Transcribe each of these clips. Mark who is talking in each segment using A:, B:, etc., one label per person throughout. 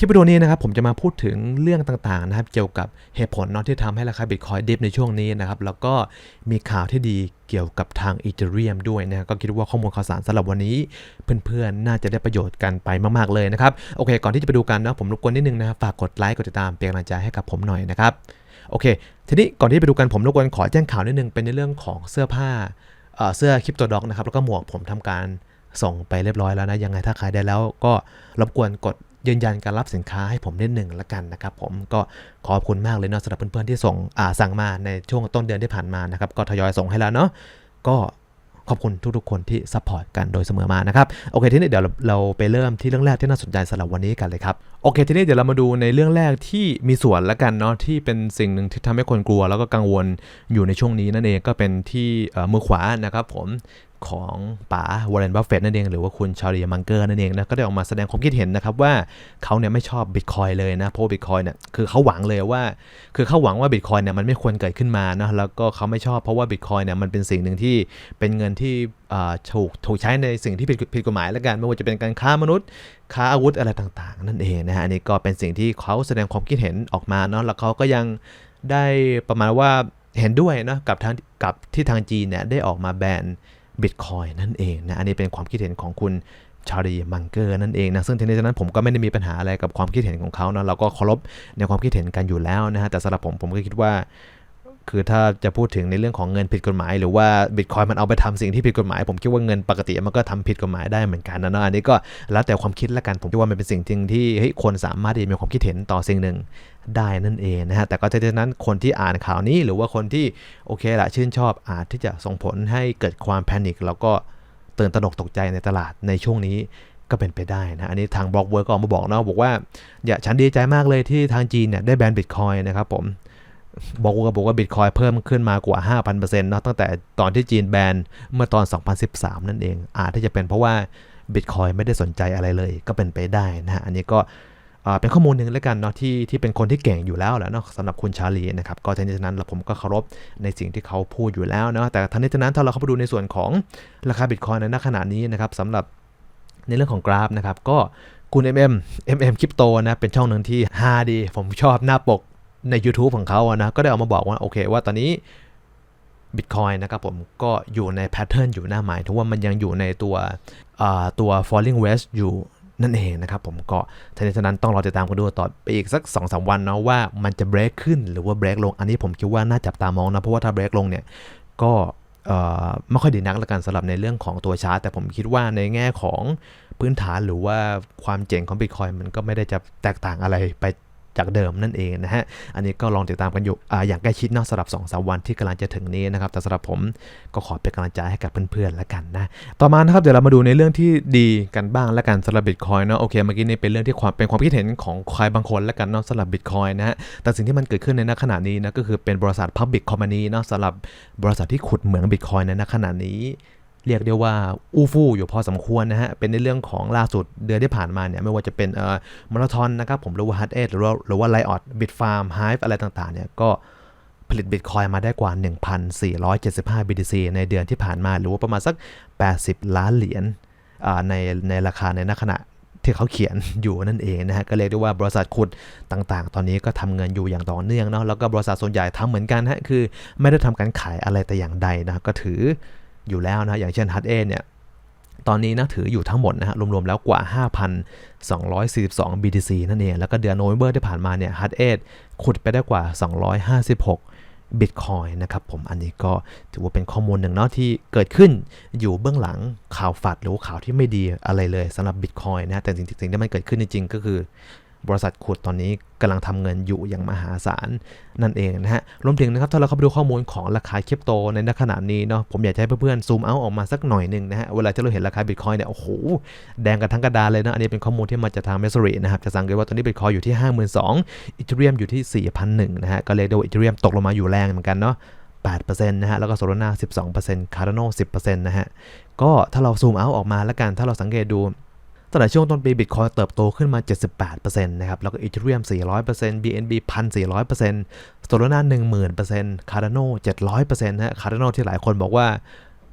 A: คลิปวิดีโอนี้นะครับผมจะมาพูดถึงเรื่องต่างๆนะครับเกี่ยวกับเหตุผลเนาะที่ทำให้ราคาบิตคอยดิฟในช่วงนี้นะครับแล้วก็มีข่าวที่ดีเกี่ยวกับทางอีเทเรียมด้วยนะก็คิดว่าข้อมูลข่าวสารสำหรับวันนี้ เพื่อนๆ น่าจะได้ประโยชน์กันไปมากๆเลยนะครับโอเค ก่อนที่จะไปดูกันนะผมรบกวนนิดนึงนะครับฝากกดไลค์กดติดตามเป็นกำลังใจให้กับผมหน่อยนะครับโอเค ทีนี้ก่อนที่ไปดูกันผมรบกวนขอแจ้งข่าวนิดนึงเป็นในเรื่องของเสื้อผ้าเสื้อคริปโตด็อกนะครับแล้วก็หมวกผมทำการส่งไปเรียบร้อยแล้วนะยังไงถ้าขายได้แล้วก็รบกวนกด ยืนยันการรับสินค้าให้ผมนิดหนึ่งละกันนะครับผมก็ขอบคุณมากเลยเนาะสำหรับเพื่อนๆที่ส่งอ่าสั่งมาในช่วงต้นเดือนที่ผ่านมานะครับก็ทยอยส่งให้แล้วเนาะก็ขอบคุณทุกๆคนที่ซัพพอร์ตกันโดยเสมอมานะครับโอเคทีนี้เดี๋ยวเราไปเริ่มที่เรื่องแรกที่น่าสนใจสำหรับวันนี้กันเลยครับโอเคทีนี้เดี๋ยวเรามาดูในเรื่องแรกที่มีส่วนละกันเนาะที่เป็นสิ่งหนึ่งที่ทำให้คนกลัว แล้วก็กังวลอยู่ในช่วงนี้นั่นเองก็เป็นที่มือขวานะครับผม ของป๋าวอร์เรนบัฟเฟตนั่นเอง หรือว่าคุณชาลีมังเกอร์นั่นเองนะก็ได้ออกมาแสดงความคิดเห็นนะครับว่าเขาเนี่ยไม่ชอบบิตคอยเลยนะเพราะบิตคอยเนี่ยคือเขาหวังเลยว่า คือเขาหวังว่าบิตคอยเนี่ยมันไม่ควรเกิดขึ้นมานะแล้วก็เขาไม่ชอบเพราะว่าบิตคอยเนี่ยมันเป็นสิ่งหนึ่งที่เป็นเงินที่ถูกถูกใช้ในสิ่งที่ผิดผิดกฎหมายแล้วกันไม่ว่าจะเป็นการค้ามนุษย์ ค้าอาวุธอะไรต่าง ๆ นั่นเองนะฮะอันนี้ก็เป็นสิ่งที่เขาแสดงความคิดเห็นออกมาเนาะแล้วเขาก็ยังได้ประมาณว่าเห็นด้วยนะกับทางกับที่ทางจีนเนี่ยได้ออกมาแบน บิตคอยนั่นเองนะอันนี้เป็นความคิดเห็นของคุณชารีมังเกอร์นั่นเองนะซึ่งทีนี้ฉะนั้นผมก็ไม่ได้มีปัญหาอะไรกับความคิดเห็นของเขาเนาะเราก็เคารพในความคิดเห็นกันอยู่แล้วนะฮะแต่สำหรับผมผมก็คิดว่า คือถ้าจะพูดถึงในเรื่องของเงินผิดกฎหมาย หรือว่าบิตคอยมันเอาไปทำสิ่งที่ผิดกฎหมาย ผมคิดว่าเงินปกติมันก็ทำผิดกฎหมายได้เหมือนกันนะเนาะอันนี้ก็แล้วแต่ความคิดละกันผมคิดว่ามันเป็นสิ่งที่ที่เฮ้ยคนสามารถที่จะมีความคิดเห็นต่อสิ่งหนึ่งได้นั่นเองนะฮะแต่ก็จะนั้นคนที่อ่านข่าวนี้หรือว่าคนที่โอเคละชื่นชอบอาจที่จะส่งผลให้เกิดความแพนิคแล้วก็ตื่นตระหนกตกใจในตลาดในช่วงนี้ก็เป็นไปได้นะ อันนี้ทางบล็อกเวิร์กก็ออกมาบอกเนาะบอกว่า อย่าฉันดีใจมากเลยที่ทางจีนเนี่ยได้แบนบิตคอยนะครับผม บอกว่าบอกว่าบิตคอยเพิ่มขึ้นมากว่า 5,000%เนาะตั้งแต่ตอนที่จีนแบนเมื่อตอน 2013 นั่นเอง อาจที่จะเป็นเพราะว่าบิตคอยไม่ได้สนใจอะไรเลยก็เป็นไปได้นะฮะอันนี้ก็เป็นข้อมูลหนึ่งแล้วกันเนาะที่ที่เป็นคนที่เก่งอยู่แล้วแหละเนาะสำหรับคุณชาลีนะครับ ก็ทั้งนี้ทั้งนั้นล้วผมก็เคารพในสิ่งที่เขาพูดอยู่แล้วเนาะแต่ทั้งนี้ทั้งนั้นถ้าเราเข้าไปดูในส่วนของราคาบิตคอยในณขณะนี้นะครับสำหรับในเรื่องของกราฟนะครับก็คุณ MM MM คริปโตนะเป็นช่องหนึ่งที่ฮาดี ผมชอบหน้าปก ใน YouTube ของเขาอะนะ ก็ได้ออกมาบอกว่าโอเคว่าตอนนี้ Bitcoin นะครับผมก็อยู่ในแพทเทิร์นอยู่หน้าหมายถึงว่ามันยังอยู่ในตัวตัว falling wedge อยู่นั่นเองนะครับผมก็ทันทีนั้นต้องรอติดตามกันดูต่อไปอีกสัก2อสวันเนาะว่ามันจะ break ขึ้นหรือว่า break ลง อันนี้ผมคิดว่าน่าจับตามองนะเพราะว่าถ้า break ลงเนี่ยก็ไม่ค่อยดีนักละกันสำหรับในเรื่องของตัวชาร์ตแต่ผมคิดว่าในแง่ของพื้นฐานหรือว่าความเจ๋งของ Bitcoin มันก็ไม่ได้จะแตกต่างอะไรไป จากเดิมนั่นเองนะฮะ อันนี้ก็ลองติดตามกันอยู่ออย่างใกล้ชิดเนอกสำหรับ2อสวันที่กำลังจะถึงนี้นะครับ แต่สำหรับผมก็ขอเป็นกำลังใจให้กับเพื่อนๆแล้วกันนะ ต่อมานะครับเดี๋ยวเรามาดูในเรื่องที่ดีกันบ้างแล้วกันสำหรับบิตคอยเนาะ โอเค เมื่อกี้นี่เป็นเรื่องที่ความเป็นความคิดเห็นของใครบางคนแล้วกันเนาะสำหรับบิตคอยนะฮะ แต่สิ่งที่มันเกิดขึ้นในขณะนี้นะก็คือเป็นบริษัท Public Company เนาะสำหรับบริษัทที่ขุดเหมืองบิตคอยในขณะนี้ เรียกได้ว่าอู้ฟู่อยู่พอสมควรนะฮะ เป็นในเรื่องของล่าสุดเดือนที่ผ่านมาเนี่ยไม่ว่าจะเป็นเอ่อมาราธอนนะครับผมหรือว่าฮัตเอหรือว่าหรือว่าไลออดบิตฟาร์มไฮฟ์อะไรต่างๆเนี่ยก็ผลิตบิตคอยมาได้กว่า 1,475 BTC ในเดือนที่ผ่านมา หรือว่าประมาณสัก 80 ล้านเหรียญอ่าในในราคาในณขณะที่เขาเขียนอยู่นั่นเองนะฮะ ก็เรียกได้ว่าบริษัทขุดต่างๆ ตอนนี้ก็ทำเงินอยู่อย่างต่อเนื่องเนาะแล้วก็บริษัทส่วนใหญ่ทำเหมือนกันฮะคือไม่ได้ทำการขายอะไรแต่อย่างใดนะก็ถือ อยู่แล้วนะอย่างเช่น h ั t เอเนี่ยตอนนี้นะถืออยู่ทั้งหมดนะฮะรวมๆแล้วกว่า 5,242 BTC นั่นเอง แล้วก็เดือนโนเวมเบอร์ที่ผ่านมาเนี่ย h ั t เอขุดไปได้กว่า 256 Bitcoin นะครับผมอันนี้ก็ถือว่าเป็นข้อมูลหนึ่งเนาะที่เกิดขึ้นอยู่เบื้องหลังข่าวฝัดหรือข่าวที่ไม่ดีอะไรเลยสำหรับ Bitcoin นะแต่สิ่งสิ่งที่มันเกิดขึ้นจริงๆก็คือ บริษัทขุดตอนนี้กำลังทำเงินอยู่อย่างมหาศาลนั่นเองนะฮะ รวมถึงนะครับถ้าเราเข้าไปดูข้อมูลของราคาคริปโตในขณะนี้เนาะผมอยากให้เพื่อนๆซูมเอาออกมาสักหน่อยหนึ่งนะฮะ เวลาที่เราเห็นราคาบิตคอยเนี่ยโอ้โหแดงกันทั้งกระดานเลยนะ อันนี้เป็นข้อมูลที่มาจากทางเมสซ r รีนะครับ จะสังเกตว่าตอนนี้บิตคอยอยู่ที่ 52,000 อีเทเรียมอยู่ที่ 4,001นะฮะก็เลยดว่าอีเทเรียมตกลงมาอยู่แรงเหมือนกันเนาะ8%นะฮะ แล้วก็โซลาร่า12% Cardano 10%นะฮะ ก็ถ้าเราซูมเอาออกมาแล้วกัน ถ้าเราสังเกตดู ตั้งแต่ช่วงต้นปีบิตคอยเติบโตขึ้นมา 78%นะครับ แล้วก็อีเทเรียม 400% BNB 1,400% Solana 10,000% Cardano 700%นะฮะ Cardano ที่หลายคนบอกว่า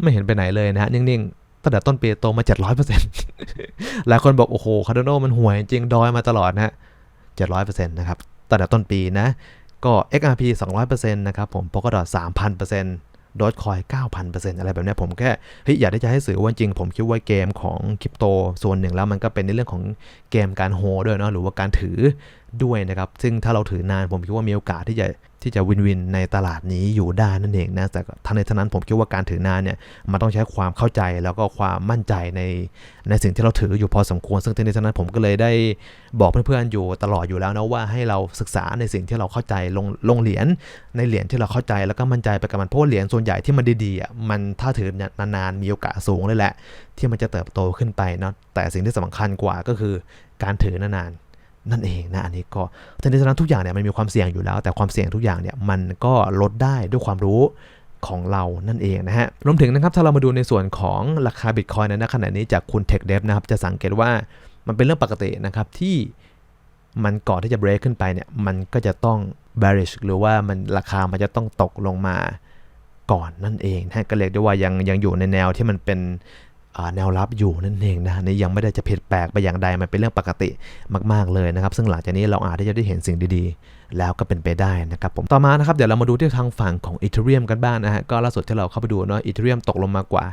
A: ไม่เห็นไปไหนเลยนะฮะ นิ่งๆ ตั้งแต่ต้นปีโตมา 700%หลายคนบอก โอ้โห Cardano มันห่วยจริงดอยมาตลอดนะฮะ700%นะครับตั้งแต่ต้นปีนะ ก็ XRP 200%นะครับผม Polkadot 3,000% ดอทคอย9,000%อะไรแบบนี้ผมแค่เฮ้ยอยากได้จะให้สื่อว่าจริง ผมคิดว่าเกมของคริปโตส่วนหนึ่งแล้วมันก็เป็นในเรื่องของเกมการโฮด้วยเนาะหรือว่าการถือ ด้วยนะครับ ซึ่งถ้าเราถือนานผมคิดว่ามีโอกาสที่จะที่จะวินวินในตลาดนี้อยู่ได้นั่นเองนะ แต่ทั้งในทั้งนั้นผมคิดว่าการถือนานเนี่ยมันต้องใช้ความเข้าใจแล้วก็ความมั่นใจในในสิ่งที่เราถืออยู่พอสมควร ซึ่งทั้งในทั้งนั้นผมก็เลยได้บอกเพื่อนๆอยู่ตลอดอยู่แล้วนะว่าให้เราศึกษาในสิ่งที่เราเข้าใจลงลงเหรียญในเหรียญที่เราเข้าใจแล้วก็มั่นใจไปกับมันเพราะเหรียญส่วนใหญ่ที่มันดีๆอะมันถ้าถือนานๆมีโอกาสสูงเลยแหละ ที่มันจะเติบโตขึ้นไปเนาะแต่สิ่งที่สำคัญกว่าก็คือการถือนานๆ นั่นเองนะอันนี้ก็ทั้งนี้ทั้งนั้นทุกอย่างเนี่ยมันมีความเสี่ยงอยู่แล้ว แต่ความเสี่ยงทุกอย่างเนี่ยมันก็ลดได้ด้วยความรู้ของเรานั่นเองนะฮะ รวมถึงนะครับถ้าเรามาดูในส่วนของราคาบิตคอยในขณะนี้จากคุณ Tech Dev นะครับจะสังเกตว่ามันเป็นเรื่องปกตินะครับที่มันก่อนที่จะ break ขึ้นไปเนี่ยมันก็จะต้อง bearish หรือว่ามันราคามันจะต้องตกลงมาก่อนนั่นเองนะก็เรียกได้ว่ายังยังอยู่ในแนวที่มันเป็น แนวรับอยู่นั่นเองนะนี่ยังไม่ได้จะผิดแปลกไปอย่างใดมันเป็นเรื่องปกติมากๆเลยนะครับ ซึ่งหลังจากนี้เราอาจจะได้เห็นสิ่งดีๆ แล้วก็เป็นไปได้นะครับผมต่อมานะครับเดี๋ยวเรามาดูที่ทางฝั่งของอีเทเรียมกันบ้างนะฮะก็ล่าสุดที่เราเข้าไปดูเนาะอีเทเรียมตกลงมากว่า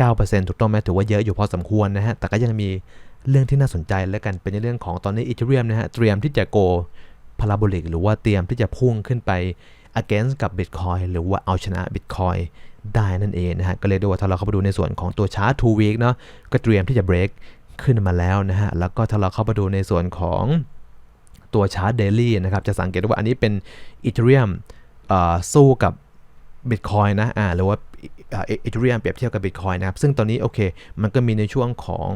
A: 9%ถูกต้องไหมถือว่าเยอะอยู่พอสมควรนะฮะแต่ก็ยังมีเรื่องที่น่าสนใจแล้วกันเป็นเรื่องของตอนนี้อีเทเรียมนะฮะเตรียมที่จะโกพาราโบลิกหรือว่าเตรียมที่จะพุ่งขึ้นไป against กับ Bitcoin หรือว่าเอาชนะ Bitcoin ได้นั่นเองนะฮะ ก็เลยดูว่าถ้าเราเข้าไปดูในส่วนของตัวชาร์ต2 week เนาะก็เตรียมที่จะ break ขึ้นมาแล้วนะฮะ แล้วก็ถ้าเราเข้าไปดูในส่วนของตัวชาร์ต daily นะครับ จะสังเกตว่าอันนี้เป็น Ethereum สู้กับ Bitcoin นะอ่าหรือว่า Ethereum เปรียบเทียบกับ Bitcoin นะครับ ซึ่งตอนนี้โอเค มันก็มีในช่วงของ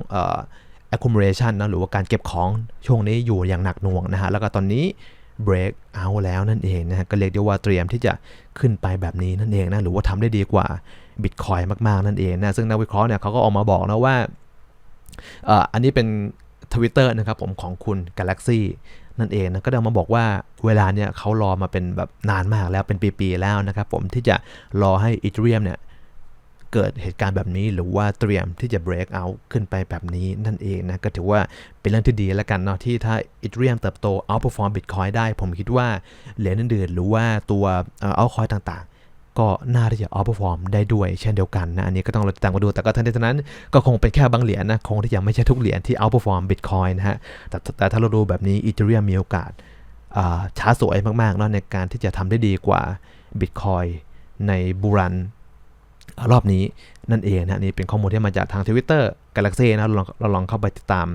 A: accumulation นะหรือว่าการเก็บของช่วงนี้อยู่อย่างหนักหน่วงนะฮะ แล้วก็ตอนนี้ break out แล้วนั่นเองนะฮะก็เรียกได้ว่าเตรียมที่จะขึ้นไปแบบนี้นั่นเองนะหรือว่าทำได้ดีกว่า Bitcoin มากๆ นั่นเองนะซึ่งนักวิเคราะห์เนี่ยเขาก็ออกมาบอกนะว่าอันนี้เป็นทวิตเตอร์นะครับผมของคุณ Galaxy นั่นเองนะก็เดินมาบอกว่าเวลาเนี่ยเขารอมาเป็นแบบนานมากแล้วเป็นปี ๆ แล้วนะครับผมที่จะรอให้ Ethereum เนี่ย เกิดเหตุการณ์แบบนี้หรือว่าเตรียมที่จะ break out ขึ้นไปแบบนี้นั่นเองนะ ก็ถือว่าเป็นเรื่องที่ดีแล้วกันเนาะที่ถ้า Ethereum เติบโต outperform Bitcoin ได้ ผมคิดว่าเหรียญอื่นๆหรือว่าตัว altcoin ต่างๆก็น่าที่จะ outperform ได้ด้วยเช่นเดียวกันนะ อันนี้ก็ต้องเราติดตามมาดู แต่ก็ทั้งนี้ทั้งนั้นก็คงเป็นแค่บางเหรียญนะ คงที่ยังไม่ใช่ทุกเหรียญที่ outperform Bitcoin นะฮะ แต่แต่ถ้าเราดูแบบนี้ Ethereum มีโอกาสช้าสวยมากๆเนาะในการที่จะทำได้ดีกว่า Bitcoin ในบูรัน รอบนี้นั่นเองนะนี่เป็นข้อมูลที่มาจากทาง Twitter Galaxy นะเราลองเราลองเข้าไปติดตาม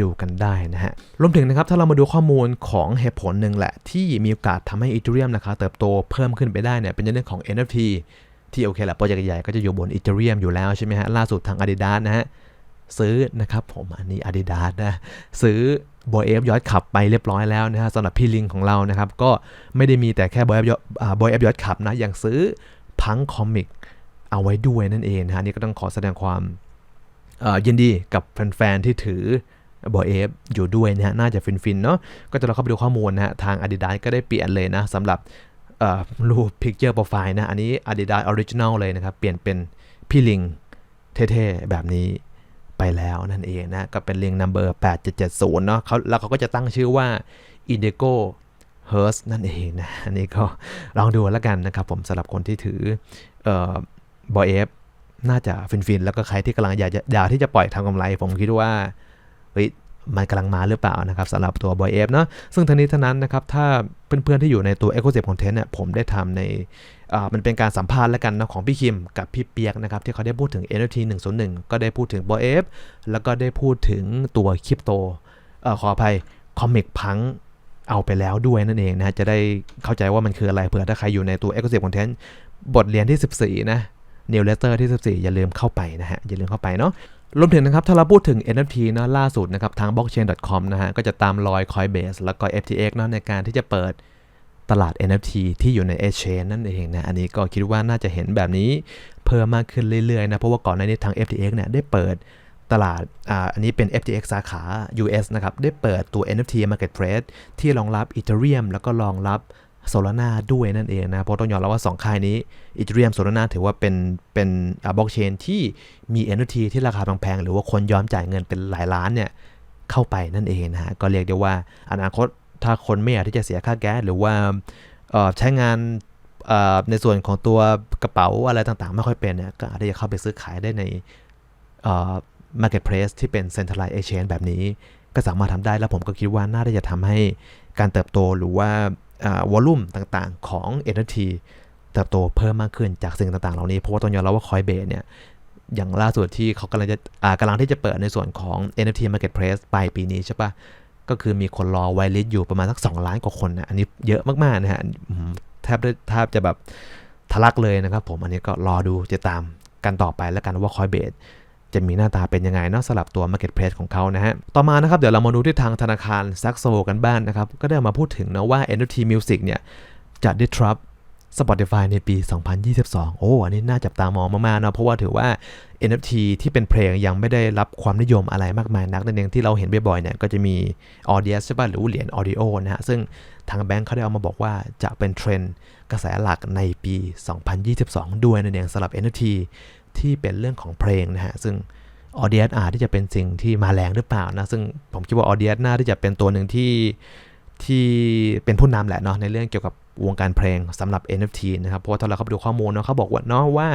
A: ดูกันได้นะฮะ รวมถึงนะครับ ถ้าเรามาดูข้อมูลของเหตุผลหนึ่งแหละ ที่มีโอกาสทำให้ Ethereum นะคะเติบโตเพิ่มขึ้นไปได้เนี่ย เป็นเรื่องของ NFT ที่โอเคแหละโปรเจกต์ใหญ่ก็จะอยู่บน Ethereum อยู่แล้วใช่ไหมฮะ ล่าสุดทาง Adidas นะฮะ ซื้อนะครับผมอันนี้ Adidas นะ ซื้อบอยเอฟยอดขับไปเรียบร้อยแล้วนะฮะสำหรับพี่ลิงของเรานะครับ ก็ไม่ได้มีแต่แค่บอยเอฟยอดบอยเอฟยอดขับนะยังซื้อพังคอมิก เอาไว้ด้วยนั่นเองนะฮะนี่ก็ต้องขอแสดงความยินดีกับแฟนๆที่ถือบอเอฟอยู่ด้วยนะฮะน่าจะฟินๆเนาะก็จะเราเข้าไปดูข้อมูลนะฮะทาง Adidas ก็ได้เปลี่ยนเลยนะสำหรับรูป Picture Profile นะ อันนี้ Adidas Original เลยนะครับ เปลี่ยนเป็นพี่ลิงเท่ๆ แบบนี้ไปแล้วนั่นเองนะ ก็เป็นลิง number 8770 เนาะเขาแล้วเขาก็จะตั้งชื่อว่า Indigo h e r s นั่นเองนะ อันนี้ก็ลองดูแล้วกันนะครับผมสำหรับคนที่ถือ บอยเอฟน่าจะฟินๆ แล้วก็ใครที่กำลังอยากอยากที่จะปล่อยทำกำไร ผมคิดว่าเฮ้ยมันกำลังมาหรือเปล่านะครับสำหรับตัวบอยเอฟเนาะซึ่งทั้งนี้ทั้งนั้นนะครับ ถ้าเพื่อนๆ ที่อยู่ในตัว e c o s y s t e m Content เนี่ยผมได้ทำในมันเป็นการสัมภาษณ์แล้วกันนะของพี่คิมกับพี่เปียกนะครับ ที่เขาได้พูดถึง NFT 101 ก็ได้พูดถึงบอยเอฟแล้วก็ได้พูดถึงตัวคริปโตขออภัยคอมิกพังเอาไปแล้วด้วยนั่นเองนะจะได้เข้าใจว่ามันคืออะไรเผื่อถ้าใครอยู่ในตัว e c o s y s t e m Content บทเรียนที่ 14 นะ นิวเลเตอร์ที่ 14 อย่าลืมเข้าไปนะฮะ อย่าลืมเข้าไปเนาะรวมถึงนะครับ ถ้าเราพูดถึง NFT นะล่าสุดนะครับ ทาง blockchain.com นะฮะ ก็จะตามรอย Coinbase แล้วก็ FTX เนาะในการที่จะเปิดตลาด NFT ที่อยู่ใน Exchange นั่นเองนะ อันนี้ก็คิดว่าน่าจะเห็นแบบนี้เพิ่มมากขึ้นเรื่อยๆนะ เพราะว่าก่อนหน้านี้ทาง FTX เนี่ยได้เปิดตลาดอ่าอันนี้เป็น FTX สาขา US นะครับ ได้เปิดตัว NFT Marketplace ที่รองรับ Ethereum แล้วก็รองรับ โซลาร่าด้วยนั่นเองนะ เพราะต้องยอมรับว่า 2 ค่ายนี้อีเทเรียมโซลาร่าถือว่าเป็นเป็นบล็อกเชนที่มี NFT ที่ราคาแพงๆหรือว่าคนยอมจ่ายเงินเป็นหลายล้านเนี่ยเข้าไปนั่นเองนะฮะก็เรียกได้ว่าอนาคตถ้าคนไม่อยากที่จะเสียค่าแก๊สหรือว่าใช้งานในส่วนของตัวกระเป๋าอะไรต่างๆ ไม่ค่อยเป็นเนี่ยก็อาจจะเข้าไปซื้อขายได้ใน marketplace ที่เป็น centralized exchange แบบนี้ ก็สามารถทำได้แล้วผมก็คิดว่าน่าจะทำให้การเติบโตหรือว่า วอลลุ่มต่างๆ ของ NFT เติบโตเพิ่มมากขึ้นจากสิ่งต่างๆ เหล่านี้ เพราะว่าต้องยอมรับว่า Coinbase เนี่ยอย่างล่าสุดที่เขากำลังจะกำลังที่จะเปิดในส่วนของ NFT Marketplace ปลายปีนี้ใช่ปะก็คือมีคนรอไวลิสอยู่ประมาณสัก 2 ล้านกว่าคนนะอันนี้เยอะมากๆนะฮะแทบแทบจะแบบทะลักเลยนะครับผมอันนี้ก็รอดูจะตามกันต่อไปแล้วกันว่า Coinbase จะมีหน้าตาเป็นยังไงเนอกสำหรับตัว Marketplace ของเขานะฮะ ต่อมานะครับ เดี๋ยวเรามาดูที่ทางธนาคาร Saxo กันบ้างนนะครับ ก็ได้มาพูดถึงนะว่า NFT Music เนี่ยจะ disrupt Spotify ในปี 2022 โอ้ อันนี้น่าจับตามองมากๆนะเพราะว่าถือว่า NFT ที่เป็นเพลงยังไม่ได้รับความนิยมอะไรมากมายนักนั่นเองที่เราเห็นบ่อยๆเนี่ยก็จะมี audience ใช่ป่ะหรือเหรียญ audio นะฮะ ซึ่งทางแบงค์เขาได้เอามาบอกว่าจะเป็นเทรนด์กระแสหลักในปี 2022 ด้วยนั่นเองสำหรับ NFT ที่เป็นเรื่องของเพลงนะฮะ ซึ่งออเดียอาจที่จะเป็นสิ่งที่มาแรงหรือเปล่านะ ซึ่งผมคิดว่าออเดียน่าที่จะเป็นตัวหนึ่งที่ที่เป็นผู้นำแหละเนาะในเรื่องเกี่ยวกับวงการเพลงสำหรับ NFT นะครับ เพราะว่าถ้าเราเข้าไปดูข้อมูลเนาะเขาบอกว่าเนาะว่า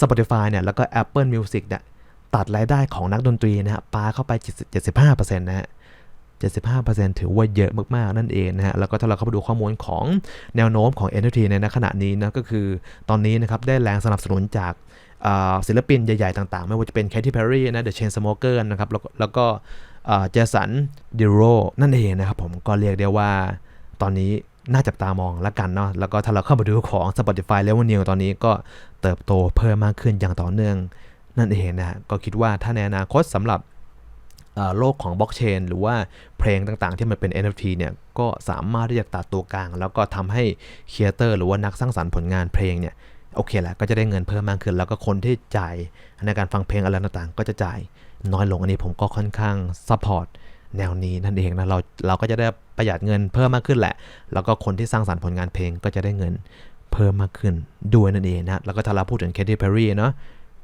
A: Spotify เนี่ยแล้วก็ Apple Music เนี่ยตัดรายได้ของนักดนตรีนะฮะปาเข้าไป 75%นะฮะ 75%ถือว่าเยอะมากๆ นั่นเองนะฮะ แล้วก็ถ้าเราเข้าไปดูข้อมูลของแนวโน้มของ NFT ในขณะนี้นะก็คือตอนนี้นะครับได้แรงสนับสนุนจากศิลปินใหญ่ ๆ ต่าง ๆ ไม่ว่าจะเป็น Katy Perry นะ The Chainsmokers นะครับ แล้วก็เจสันดิโรนั่นเองนะครับผมก็เรียกได้ว่าตอนนี้น่าจับตามองแล้วกันเนาะแล้วก็ถ้าเราเข้ามาดูของ Spotify Revenue ตอนนี้ก็เติบโตเพิ่มมากขึ้นอย่างต่อเนื่องนั่นเองนะฮะก็คิดว่าถ้าในอนาคตสำหรับ โลกของบล็อกเชนหรือว่าเพลงต่างๆ ที่มันเป็น NFT เนี่ยก็สามารถที่จะตัดตัวกลาง แล้วก็ทำให้ครีเอเตอร์หรือว่านักสร้างสรรค์ผลงานเพลงเนี่ยโอเคแหละก็จะได้เงินเพิ่มมากขึ้น แล้วก็คนที่จ่ายในการฟังเพลงอะไรต่างๆ ก็จะจ่ายน้อยลงอันนี้ผมก็ค่อนข้างซัพพอร์ตแนวนี้นั่นเองนะเราเราก็จะได้ประหยัดเงินเพิ่มมากขึ้นแหละ แล้วก็คนที่สร้างสรรค์ผลงานเพลงก็จะได้เงินเพิ่มมากขึ้นด้วยนั่นเองนะแล้วก็ถ้าเราพูดถึง Katy Perry เนาะ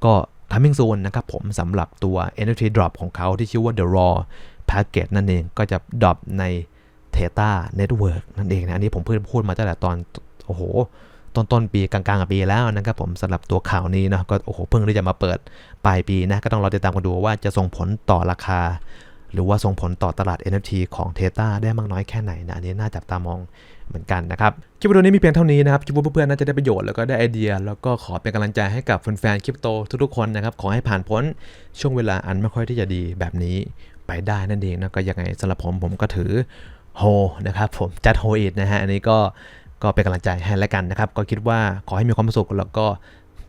A: ก็ coming soon นะครับผมสำหรับตัว NFT drop ของเขาที่ชื่อว่า The Raw Package นั่นเองก็จะ drop ใน Theta Network นั่นเองนะ อันนี้ผมเพิ่งพูดมาตั้งแต่ตอน โอ้โห ต้นต้นปีกลางๆปีแล้วนะครับผมสำหรับตัวข่าวนี้เนาะก็โอ้โหเพิ่งที่จะมาเปิดปลายปีนะ ก็ต้องรอติดตามกันดูว่าจะส่งผลต่อราคา หรือว่าส่งผลต่อตลาด NFT ของ Theta ได้มากน้อยแค่ไหนนะอันนี้น่าจับตามองเหมือนกันนะครับ คลิปวิดีโอนี้มีเพียงเท่านี้นะครับคิดว่าเพื่อนๆน่าจะได้ประโยชน์แล้วก็ได้ไอเดีย แล้วก็ขอเป็นกำลังใจให้กับแฟนๆคริปโตทุกๆคนนะครับ ขอให้ผ่านพ้นช่วงเวลาอันไม่ค่อยที่จะดีแบบนี้ไปได้นั่นเองนะก็ยังไงสำหรับผมผมก็ถือโฮนะครับผมจัดโฮอีดนะฮะอันนี้ก็ก็เป็นกำลังใจให้แล้วกันนะครับ ก็คิดว่าขอให้มีความสุขแล้วก็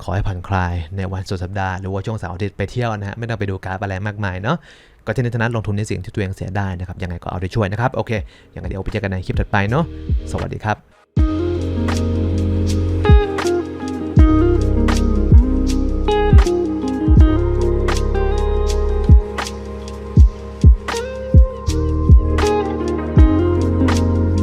A: ขอให้ผ่อนคลายในวันสุดสัปดาห์หรือว่าช่วงเสาร์อาทิตย์ไปเที่ยวนะฮะไม่ต้องไปดูการ์ดอะไรมากมายเนาะ ก็เช่นฐานะลงทุนในสิ่งที่ตัวเองเสียได้นะครับยังไงก็เอาใจช่วยนะครับโอเคยังไงเดี๋ยวไปเจอกันในคลิปถัดไปเนาะสวัสดีครับ